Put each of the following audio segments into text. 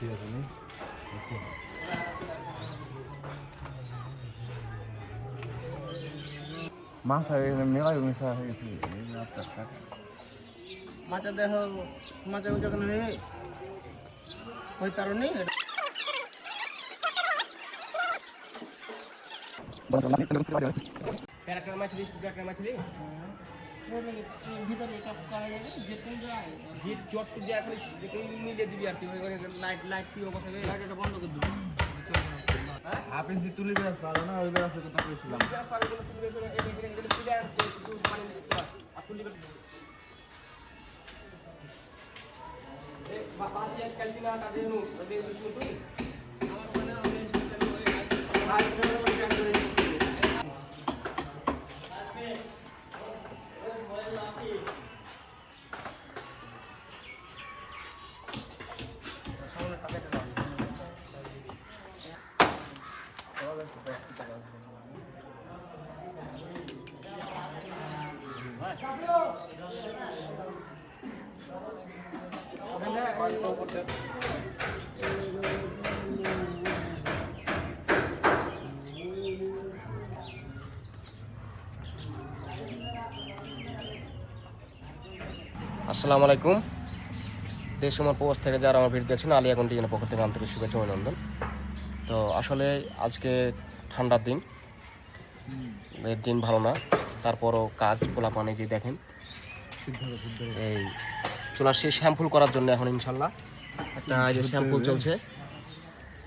Fiyatını. Okey. মাছ আর মেলাই মিশা হয়েছে মাছের দেহ নেবে যাবে যে কোন কি ওই লাইট লাইট কি অবস্থা লাইট এটা বন্ধ করে দিবি। হাফ ইঞ্চি তুলি বেড়াস না ওই বেড়াস কথা কইছিলাম gente quer te de novo, tá vendo? আসসালামু আলাইকুম দেশ সময় পোস্ট থেকে যারা আমার ভিডিও দেখছেন, আলিয়া কন্টিজেনের পক্ষ থেকে আন্তরিক শুভেচ্ছা অভিনন্দন। তো আসলে আজকে ঠান্ডার দিন। এর দিন ভালো না। তারপরও কাজ পোলা পানি যে দেখেন। এই চলে আসছি শ্যাম্পুল করার জন্য এখন ইনশাল্লাহ। একটা যে শ্যাম্পুল চলছে।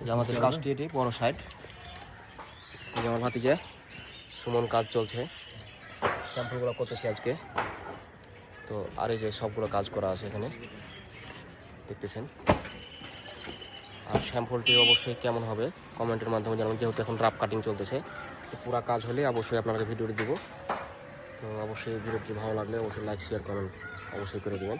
যে আমাদের কাজটি এটি, বড় সাইড এই যে আমার ভাতিজা, সুমন কাজ চলছে। শ্যাম্পুলগুলো করতেছি আজকে। তো আর এই যে সবগুলো কাজ করা আছে এখানে। দেখতেছেন। আর শ্যাম্পুলটি অবশ্যই কেমন হবে, কমেন্টের মাধ্যমে জানাবেন। যেহেতু এখন ড্রাফ কাটিং চলতেছে, তো পুরো কাজ হলে অবশ্যই আপনাদের ভিডিওটি দিব। তো অবশ্যই ভিডিওটি ভালো লাগলে অবশ্যই লাইক শেয়ার কমেন্ট অবশ্যই করে দেবেন।